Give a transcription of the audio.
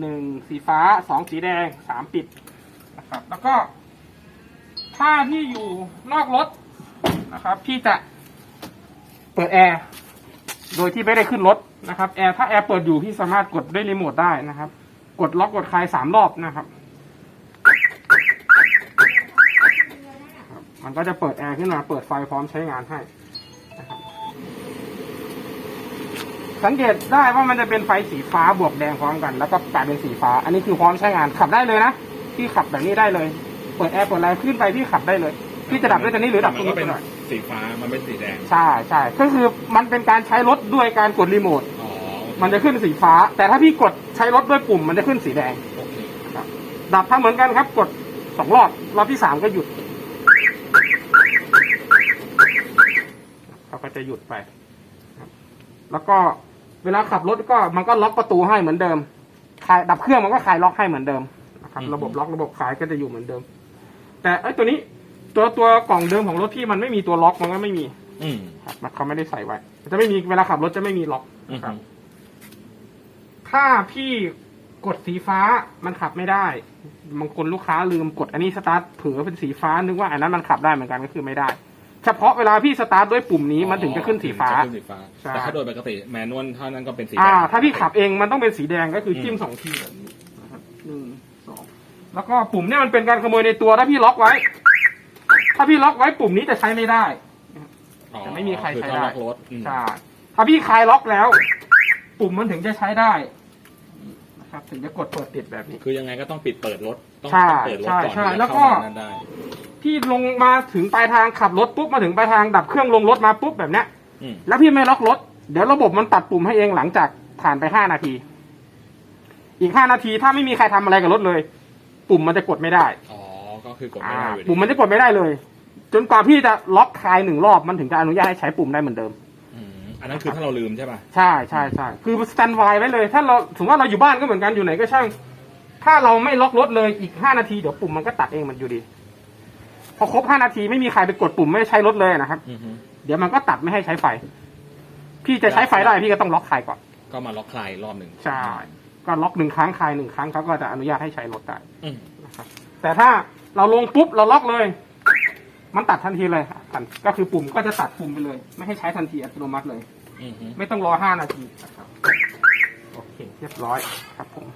หนึ่งสีฟ้าสองสีแดงสามปิดนะครับ แล้วก็ถ้าพี่อยู่นอกรถนะครับ พี่จะเปิดแอร์โดยที่ไม่ได้ขึ้นรถนะครับแอร์ถ้าแอร์เปิดอยู่พี่สามารถกดด้วยรีโมทได้นะครับ กดล็อกกดคลายสามรอบนะครับ มันก็จะเปิดแอร์ขึ้นมาเปิดไฟพร้อมใช้งานให้ สังเกตได้ว่ามันจะเป็นไฟสีฟ้าบวกแดงพร้อมกัน แล้วก็กลายเป็นสีฟ้า อันนี้คือพร้อมใช้งานขับได้เลยนะพี่ขับแบบนี้ได้เลย เปิดแอร์เปิดอะไรขึ้นไปพี่ขับได้เลยพี่จะดับด้วยตัวนี้หรือดับตมัรงนก็นี้เป็ไปนหน่อยสีฟ้ามันเป็นสีแดงใช่ใช่ก็คือมันเป็นการใช้รถด้วยการกดรีโมทอ๋อมันจะขึ้นสีฟ้า แต่ถ้าพี่กดใช้รถด้วยปุ่มมันจะขึ้นสีแดงโอเคดับทำเหมือนกันครับ กดสองรอบรอบที่สามก็หยุดเขาก็จะหยุดไปครับแล้วก็ เวลาขับรถก็มันก็ล็อกประตูให้เหมือนเดิมคลายดับเครื่องมันก็คลายล็อกให้เหมือนเดิมนะครับระบบล็อกระบบขายก็จะอยู่เหมือนเดิม แต่ไอ้ยตัวนี้ ตัวตัวกล่องเดิมของรถพี่มันไม่มีตัวล็อกมันก็ไม่มีอืมครับมันเขาไม่ได้ใส่ไว้จะไม่มีเวลาขับรถจะไม่มีล็อก อืมนะครับถ้าพี่กดสีฟ้ามันขับไม่ได้บางคนลูกค้าลืมกดอันนี้สตาร์ทเผือเป็นสีฟ้านึกว่าอันนั้นมันขับได้เหมือนกันก็คือไม่ได้ เฉพาะเวลาพี่สตาร์ทด้วยปุ่มนี้มันถึงจะขึ้นสีฟ้า จะขึ้นสีฟ้า ใช่ แต่ถ้าโดยปกติแมนนวลเท่านั้นก็เป็นสีแดงอ่าถ้าพี่ขับเองมันต้องเป็นสีแดงก็คืออม จิ้มสองทีแบบนี้นะครับหนึ่งสองแล้วก็ปุ่มเนี่ยมันเป็นการขโมยในตัวถ้าพี่ล็อกไว้ ถ้าพี่ล็อกไว้ปุ่มนี้จะใช้ไม่ได้ อ๋อจะไม่มีใครคือใช้ถ้าได้ล็อกรถอืมใช่ถ้าพี่คลายล็อกแล้ว ปุ่มมันถึงจะใช้ได้นะครับ ถึงจะกดเปิดติดแบบนี้ คือยังไงก็ต้องปิดเปิดรถ ต้องใช่เปิดรถใช่ก่อนใช่ถึงจะแล้วก็เข้ามานั่นได้ พี่ลงมาถึงปลายทางขับรถปุ๊บมาถึงปลายทางดับเครื่องลงรถมาปุ๊บแบบเนี้ยอืมแล้วพี่ไม่ล็อกรถ เดี๋ยวระบบมันตัดปุ่มให้เองหลังจากผ่านไปห้านาที อีกห้านาทีถ้าไม่มีใครทำอะไรกับรถเลย ปุ่มมันจะกดไม่ได้ อ๋อ ก็คือกดไม่อ่าได้อยู่ดีปุ่มมันจะกดไม่ได้เลย จนกว่าพี่จะล็อกคลายหนึ่งรอบมันถึงจะอนุญาตให้ใช้ปุ่มได้เหมือนเดิม อืมอันนั้นคือถ้าเราลืมใช่ป่ะ ใช่ใช่ใช่คือสแตนบายไว้เลย ถ้าเราถึงว่าเราอยู่บ้านก็เหมือนกันอยู่ไหนก็ช่าง ถ้าเราไม่ล็อกรถเลยอีกห้านาทีเดี๋ยวปุ่มมันก็ตัดเองมันอยู่ดี พอครบห้านาทีไม่มีใครไปกดปุ่มไม่ใช้รถเลยนะครับ อือฮึเดี๋ยวมันก็ตัดไม่ให้ใช้ไฟ พี่จะใช้ไฟได้พี่ก็ต้องล็อกคลายก่อน ก็มาล็อกคลายรอบหนึ่งใช่ ก็ล็อกหนึ่งครั้งคลายหนึ่งครั้งเขาก็จะอนุญาตให้ใช้รถได้ อืมนะครับแต่ถ้าเราลงปุ๊บเราล็อกเลย มันตัดทันทีเลยครับก็คือปุ่มก็จะตัดปุ่มไปเลย ไม่ให้ใช้ทันทีอัตโนมัติเลย อือฮึ ไม่ต้องรอห้านาทีนะครับโอเคเรียบร้อยครับผม